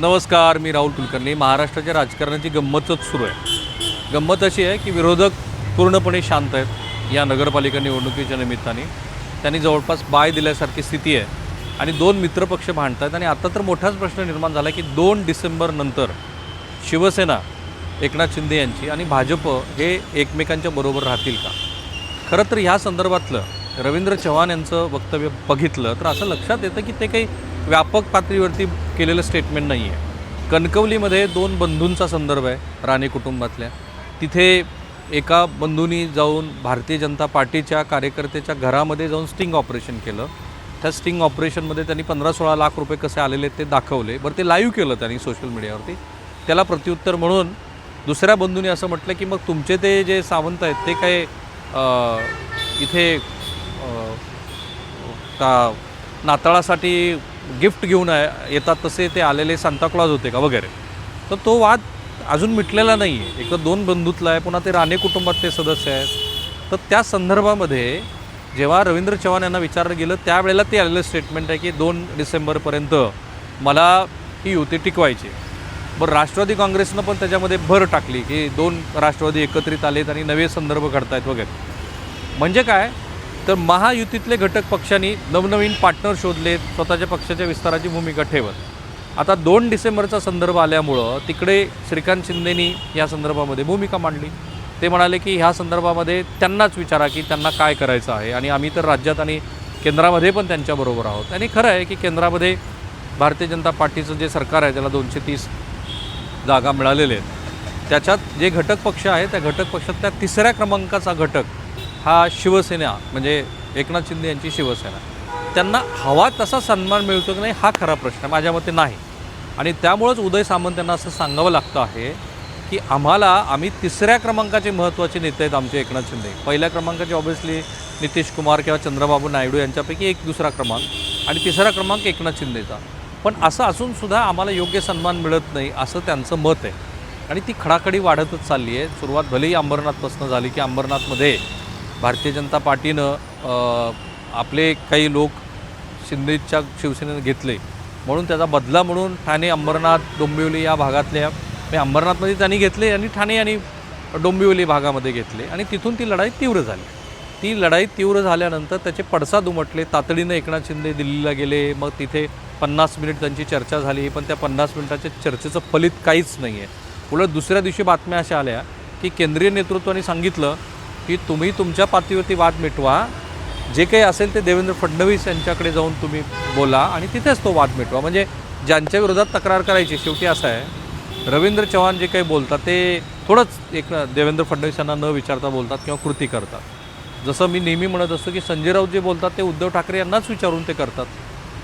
नमस्कार मी राहुल कुलकर्णी. महाराष्ट्राच्या राजकारणाची गंमतच सुरू आहे. गंमत अशी आहे की विरोधक पूर्णपणे शांत आहेत. या नगरपालिका निवडणुकीच्या निमित्ताने. त्यांनी जवळपास बाय दिल्यासारखी स्थिती आहे. आणि दोन मित्रपक्ष भांडत आहेत आणि आता तर मोठाच प्रश्न निर्माण झाला की दोन डिसेंबर नंतर शिवसेना एकनाथ शिंदे यांची आणि भाजप हे एकमेकांच्या बरोबर राहतील का? खरं तर ह्या संदर्भातलं रवींद्र चव्हाण यांचं वक्तव्य बघितलं तर असं लक्षात येतं की ते काही व्यापक पातळीवरती केलेलं स्टेटमेंट नाही आहे कणकवलीमध्ये दोन बंधूंचा संदर्भ आहे राणे कुटुंबातल्या. तिथे एका बंधूंनी जाऊन भारतीय जनता पार्टीच्या कार्यकर्त्याच्या घरामध्ये जाऊन स्टिंग ऑपरेशन केलं. त्या स्टिंग ऑपरेशनमध्ये त्यांनी पंधरा सोळा लाख रुपये कसे आलेले ते दाखवले. बरं ते लाईव्ह केलं त्यांनी सोशल मीडियावरती त्याला प्रत्युत्तर म्हणून दुसऱ्या बंधूंनी असं म्हटलं की मग तुमचे ते जे सावंत आहेत ते काय इथे का नाताळासाठी गिफ्ट घेऊन आहे- येतात तसे ते आलेले सांताक्लॉज होते का वगैरे. तर तो वाद अजून मिटलेला नाही आहे. एक तर दोन बंधुत्व आहे पुन्हा ते राणे कुटुंबात ते सदस्य आहेत. तर त्या संदर्भामध्ये जेव्हा रवींद्र चव्हाण यांना विचारलं गेलं त्यावेळेला ते आलेलं स्टेटमेंट आहे की दोन डिसेंबरपर्यंत मला ही युती टिकवायची बरं राष्ट्रवादी काँग्रेसनं पण त्याच्यामध्ये भर टाकली की दोन राष्ट्रवादी एकत्रित आलेत आणि नवे संदर्भ घडतायत वगैरे. म्हणजे काय? तर महायुतीतले घटक पक्षांनी नवनवीन पार्टनर शोधले स्वतःच्या पक्षाच्या विस्ताराची भूमिका ठेवत. आता दोन डिसेंबरचा संदर्भ आल्यामुळं तिकडे श्रीकांत शिंदेनी या संदर्भामध्ये भूमिका मांडली. ते म्हणाले की ह्या संदर्भामध्ये त्यांनाच विचारा की त्यांना काय करायचं आहे आणि आम्ही तर राज्यात आणि केंद्रामध्ये पण त्यांच्याबरोबर आहोत. आणि खरं आहे की केंद्रामध्ये भारतीय जनता पार्टीचं जे सरकार आहे त्याला दोनशे तीस जागा मिळालेल्या आहेत. त्याच्यात जे घटक पक्ष आहे त्या घटक पक्षात त्या तिसऱ्या क्रमांकाचा घटक हा शिवसेना म्हणजे एकनाथ शिंदे यांची शिवसेना. त्यांना हवा तसा सन्मान मिळतो की नाही हा खरा प्रश्न माझ्या मते नाही. आणि त्यामुळंच उदय सामंत यांना असं सांगावं लागतं आहे की आम्हाला आम्ही तिसऱ्या क्रमांकाचे महत्त्वाचे नेते आहेत आमचे एकनाथ शिंदे. पहिल्या क्रमांकाचे ऑब्व्हियसली नितीश कुमार किंवा चंद्रबाबू नायडू यांच्यापैकी एक दुसरा क्रमांक आणि तिसरा क्रमांक एकनाथ शिंदेचा. पण असं असूनसुद्धा आम्हाला योग्य सन्मान मिळत नाही असं त्यांचं मत आहे. आणि ती खडाखडी वाढतच चालली आहे. सुरुवात भलेही अंबरनाथपासून झाली की अंबरनाथमध्ये भारतीय जनता पार्टीनं आपले काही लोक शिंदेच्या शिवसेनेनं घेतले. म्हणून त्याचा बदला म्हणून ठाणे अंबरनाथ डोंबिवली या भागातल्या म्हणजे अंबरनाथमध्ये त्यांनी घेतले आणि ठाणे आणि डोंबिवली भागामध्ये घेतले. आणि तिथून ती लढाई तीव्र झाली. ती लढाई तीव्र झाल्यानंतर त्याचे पडसाद उमटले. तातडीनं एकनाथ शिंदे दिल्लीला गेले. मग तिथे पन्नास मिनिट त्यांची चर्चा झाली. पण त्या पन्नास मिनिटाच्या चर्चेचं फलित काहीच नाही आहे उलट दुसऱ्या दिवशी बातम्या अशा आल्या की केंद्रीय नेतृत्वाने सांगितलं की तुम्ही तुमच्या पातळीवरती वाद मिटवा. जे काही असेल ते देवेंद्र फडणवीस यांच्याकडे जाऊन तुम्ही बोला आणि तिथेच तो वाद मिटवा. म्हणजे ज्यांच्या विरोधात तक्रार करायची शेवटी असं आहे रवींद्र चव्हाण जे काही बोलतात ते थोडंच एक देवेंद्र फडणवीस यांना न विचारता बोलतात किंवा कृती करतात. जसं मी नेहमी म्हणत असतो की संजय राऊत जे बोलतात ते उद्धव ठाकरे यांनाच विचारून ते करतात.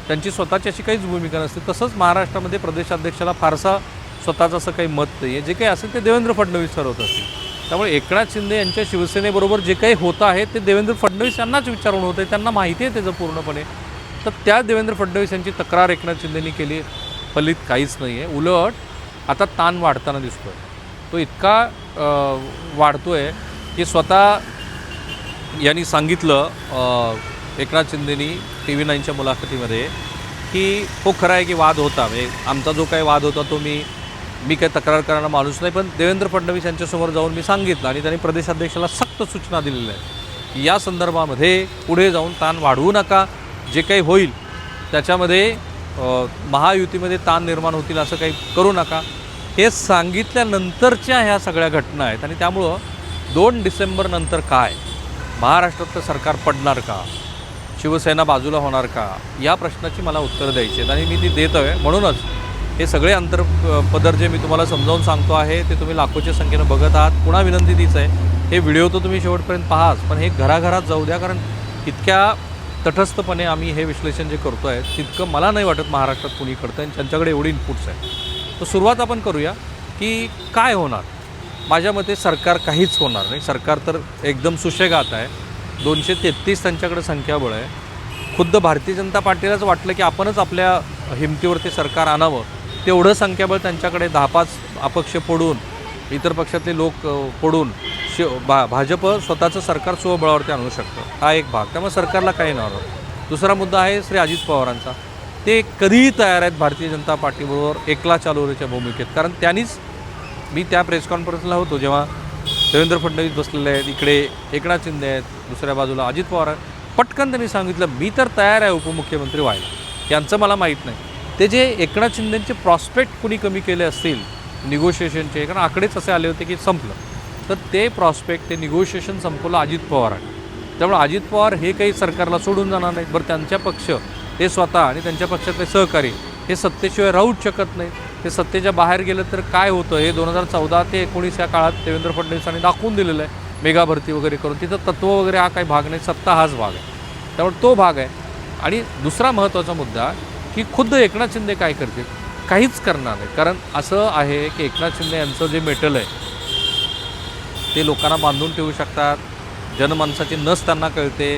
त्यांची स्वतःची अशी काहीच भूमिका नसते. तसंच महाराष्ट्रामध्ये प्रदेशाध्यक्षाला फारसा स्वतःचं असं काही मत नाही आहे जे काही असेल ते देवेंद्र फडणवीस ठरवत असतील. त्यामुळे एकनाथ शिंदे यांच्या शिवसेनेबरोबर जे काही होतं आहे ते देवेंद्र फडणवीस यांनाच विचारून होतं. आहे त्यांना माहिती आहे त्याचं पूर्णपणे. तर त्या देवेंद्र फडणवीस यांची तक्रार एकनाथ शिंदेनी केली. फलित काहीच नाही आहे उलट आता ताण वाढताना दिसतो आहे तो इतका वाढतो आहे की स्वतः यांनी सांगितलं एकनाथ शिंदेनी टी व्ही नाईनच्या मुलाखतीमध्ये की हो खरं आहे की वाद होता. म्हणजे आमचा जो काही वाद होता तो मी मी काही तक्रार करणारा माणूस नाही पण देवेंद्र फडणवीस यांच्यासमोर जाऊन मी सांगितलं आणि त्यांनी प्रदेशाध्यक्षाला सक्त सूचना दिलेल्या आहेत. की या संदर्भामध्ये पुढे जाऊन ताण वाढवू नका. जे काही होईल त्याच्यामध्ये महायुतीमध्ये ताण निर्माण होतील असं काही करू नका. हे सांगितल्यानंतरच्या ह्या सगळ्या घटना आहेत आणि त्यामुळं दोन डिसेंबरनंतर काय? महाराष्ट्रातलं सरकार पडणार का? शिवसेना बाजूला होणार का? या प्रश्नाची मला उत्तरं द्यायची आहेत आणि मी ती देत आहे म्हणूनच हे सगळे अंतर पदर जे मी तुम्हाला समजावून सांगतो आहे ते तुम्ही लाखोच्या संख्येनं बघत आहात. पुन्हा विनंती तीच आहे हे व्हिडिओ तर तुम्ही शेवटपर्यंत पाहाच पण हे घराघरात जाऊ द्या कारण इतक्या तटस्थपणे आम्ही हे विश्लेषण जे करतो आहे तितकं मला नाही वाटत महाराष्ट्रात कुणी करतं आणि त्यांच्याकडे एवढी इनपुट्स आहेत. तर सुरुवात आपण करूया की काय होणार? माझ्या मते सरकार काहीच होणार नाही. सरकार तर एकदम सुशेगात आहे. दोनशे तेहतीस त्यांच्याकडे संख्याबळ आहे. खुद्द भारतीय जनता पार्टीलाच वाटलं की आपणच आपल्या हिमतीवरती सरकार आणावं. तेवढं संख्याबळ त्यांच्याकडे दहा पाच अपक्ष पडून इतर पक्षातले लोक पडून शि भा भाजप स्वतःचं सरकार स्वबळावरती आणू शकतं. हा एक भाग. त्यामुळे सरकारला काही नाही. होणार दुसरा मुद्दा आहे श्री अजित पवारांचा. ते कधीही तयार आहेत भारतीय जनता पार्टीबरोबर एकला चालवण्याच्या भूमिकेत. कारण त्यांनीच मी त्या प्रेस कॉन्फरन्सला होतो जेव्हा देवेंद्र फडणवीस बसलेले आहेत इकडे एकनाथ शिंदे आहेत दुसऱ्या बाजूला अजित पवार आहेत. पटकन त्यांनी सांगितलं मी तर तयार आहे उपमुख्यमंत्री व्हायला. यांचं मला माहीत नाही. ते जे एकनाथ शिंदेचे प्रॉस्पेक्ट कुणी कमी केले असतील निगोशिएशनचे कारण आकडेच असे आले होते की संपलं. तर ते प्रॉस्पेक्ट ते निगोशिएशन संपवलं अजित पवारांनी. त्यामुळे अजित पवार हे काही सरकारला सोडून जाणार नाहीत. बरं त्यांच्या पक्ष ते स्वतः आणि त्यांच्या पक्षातले सहकारी हे सत्तेशिवाय राहूच शकत नाहीत. ते सत्तेच्या बाहेर गेलं तर काय होतं? हे दोन हजार चौदा ते एकोणीस या काळात देवेंद्र फडणवीसांनी दाखवून दिलेलं आहे. मेगा भरती वगैरे करून. तिथं तत्व वगैरे हा काही भाग नाही. सत्ता हाच भाग आहे. त्यामुळे तो भाग आहे. आणि दुसरा महत्त्वाचा मुद्दा की खुद्द एकनाथ शिंदे काय करतील? काहीच करणार नाही. कारण असं आहे की एकनाथ शिंदे यांचं जे मेटल आहे ते लोकांना बांधून ठेवू शकतात. जनमानसाची नस त्यांना कळते.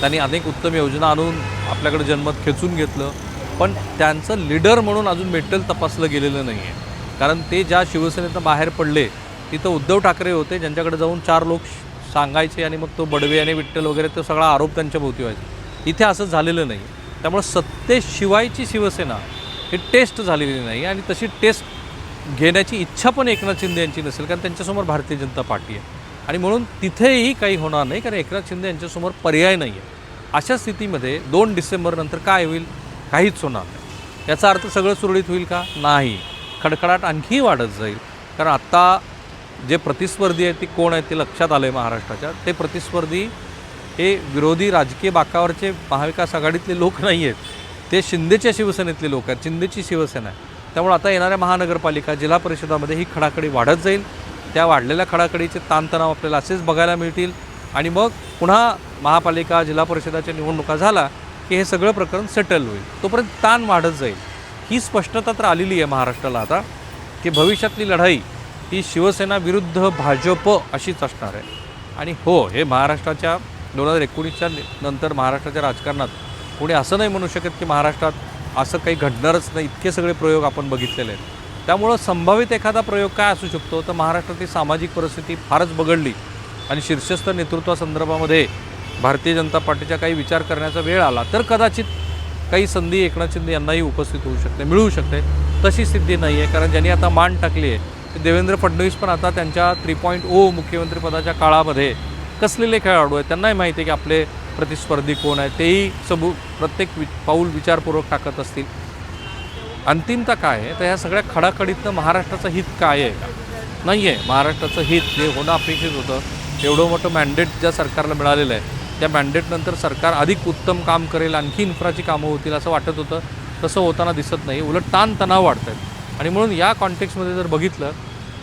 त्यांनी अनेक उत्तम योजना आणून आपल्याकडे जनमत खेचून घेतलं. पण त्यांचं लीडर म्हणून अजून मेटल तपासलं गेलेलं नाही आहे कारण ते ज्या शिवसेनेतनं बाहेर पडले तिथं उद्धव ठाकरे होते ज्यांच्याकडे जाऊन चार लोक सांगायचे आणि मग तो बडवे आणि विठ्ठल वगैरे तो सगळा आरोप त्यांच्या भोवती व्हायचा. इथे असं झालेलं नाही. त्यामुळे सत्तेशिवायची शिवसेना हे टेस्ट झालेली नाही आणि तशी टेस्ट घेण्याची इच्छा पण एकनाथ शिंदे यांची नसेल कारण त्यांच्यासमोर भारतीय जनता पार्टी आहे. आणि म्हणून तिथेही काही होणार नाही कारण एकनाथ शिंदे यांच्यासमोर पर्याय नाही आहे. अशा स्थितीमध्ये दोन डिसेंबरनंतर काय होईल काहीच होणार नाही. याचा अर्थ सगळं सुरळीत होईल का? नाही. खडखडाट आणखी वाढत जाईल. कारण आत्ता जे प्रतिस्पर्धी आहेत ती कोण आहेत ते लक्षात आलं आहे महाराष्ट्राच्या. ते प्रतिस्पर्धी हे विरोधी राजकीय बाकावरचे महाविकास आघाडीतले लोक नाही आहेत. ते शिंदेच्या शिवसेनेतले लोक आहेत शिंदेची शिवसेना आहे. त्यामुळे आता येणाऱ्या महानगरपालिका जिल्हा परिषदामध्ये ही खडाखडी वाढत जाईल. त्या वाढलेल्या खडाखडीचे ताणतणाव आपल्याला असेच बघायला मिळतील. आणि मग पुन्हा महापालिका जिल्हा परिषदाच्या निवडणुका झाला की हे सगळं प्रकरण सेटल होईल. तोपर्यंत ताण वाढत जाईल. ही स्पष्टता तर आलेली आहे महाराष्ट्राला आता की भविष्यातली लढाई ही शिवसेना विरुद्ध भाजप अशीच असणार आहे. आणि हो हे महाराष्ट्राच्या दोन हजार एकोणीसच्या नंतर महाराष्ट्राच्या राजकारणात कोणी असं नाही म्हणू शकत की महाराष्ट्रात असं काही घडणारच नाही. इतके सगळे प्रयोग आपण बघितलेले आहेत. त्यामुळं संभावित एखादा प्रयोग काय असू शकतो? तर महाराष्ट्रातली सामाजिक परिस्थिती फारच बघडली आणि शीर्षस्थ नेतृत्वासंदर्भामध्ये भारतीय जनता पार्टीचा काही विचार करण्याचा वेळ आला तर कदाचित काही संधी एकनाथ शिंदे यांनाही उपस्थित होऊ शकते मिळू शकते. तशी स्थिती नाही आहे कारण ज्यांनी आता मान टाकली आहे देवेंद्र फडणवीस पण आता त्यांच्या थ्री पॉईंट ओ oh मुख्यमंत्रीपदाच्या काळामध्ये कसलेले खेळाडू आहेत? त्यांनाही माहिती आहे की आपले प्रतिस्पर्धी कोण आहे तेही सबू प्रत्येक वि पाऊल विचारपूर्वक टाकत असतील. अंतिमता काय आहे? तर ह्या सगळ्या खडाखडीतनं महाराष्ट्राचं हित काय आहे? का नाही आहे महाराष्ट्राचं हित जे होणं अपेक्षित होतं एवढं मोठं मॅन्डेट ज्या सरकारला मिळालेलं आहे त्या मॅन्डेटनंतर सरकार अधिक उत्तम काम करेल आणखी इन्फ्राची कामं होतील असं वाटत होतं. तसं होताना दिसत नाही. उलट ताणतणाव वाढत आहेत आणि म्हणून या कॉन्टेक्समध्ये जर बघितलं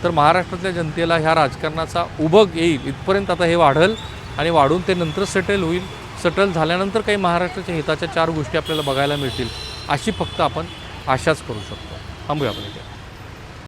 तर महाराष्ट्रातल्या जनतेला ह्या राजकारणाचा उभग येईल इथपर्यंत आता हे वाढेल आणि वाढून ते नंतर सेटल होईल. सेटल झाल्यानंतर काही महाराष्ट्राच्या हिताच्या चार गोष्टी आपल्याला बघायला मिळतील अशी फक्त आपण आशाच करू शकतो. थांबूया आपण इथे.